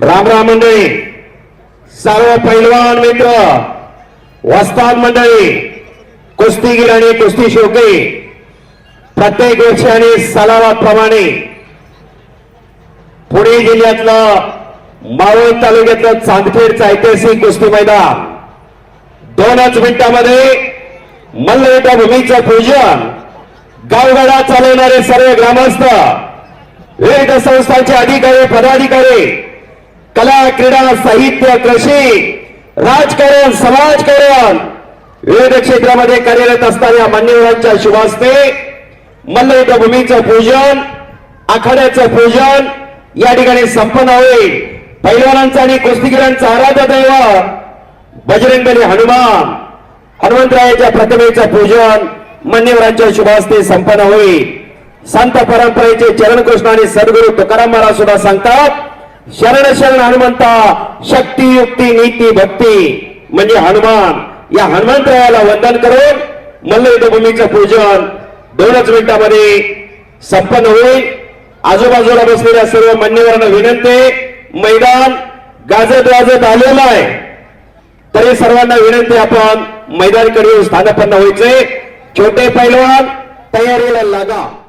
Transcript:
राम राम मंडळी. सर्व पैलवान मित्र वस्ताद मंडळी कुस्तीगीर आणि कुस्ती शौकी प्रत्येक वर्षी आणि सलावाप्रमाणे पुणे जिल्ह्यातलं मावळ तालुक्यातलं चांदखेडचं ऐतिहासिक कुस्ती मैदान. दोनच मिनिटामध्ये मल्लविटा भूमीचं पूजन गावगाडा चालवणारे सर्व ग्रामस्थ विविध संस्थांचे अधिकारी पदाधिकारी कला क्रीडा साहित्य कृषी राजकारण समाजकारण. विविध क्षेत्रामध्ये कार्यरत असणाऱ्या मान्यवरांच्या शुभास्ते मल्लयुद्ध भूमीचं पूजन आखाड्याचं पूजन या ठिकाणी संपन्न होईल. पैलवानांचं आणि कुस्तीगिरांचं आराध्य दैव बजरंगबली हनुमान हनुमंतरायाच्या प्रतिमेचं पूजन मान्यवरांच्या शुभास्ते संपन्न होईल. संत परंपरेचे चरण कृष्ण आणि सद्गुरू तुकाराम महाराज सुद्धा सांगतात शरण शरण हनुमंता शक्ती युक्ती नीती भक्ती. म्हणजे हनुमान. या हनुमंतरायाला वंदन करून मल्लयुद्धभूमीचं पूजन दोनच मिनिटामध्ये संपन्न होईल. आजूबाजूला बसलेल्या सर्व मान्यवरांना विनंती मैदान गाजत वाजत आलेलं आहे. तरी सर्वांना विनंती आपण मैदानकडे स्थानपन्न व्हायचे. छोटे पैलवान तयारीला लागा.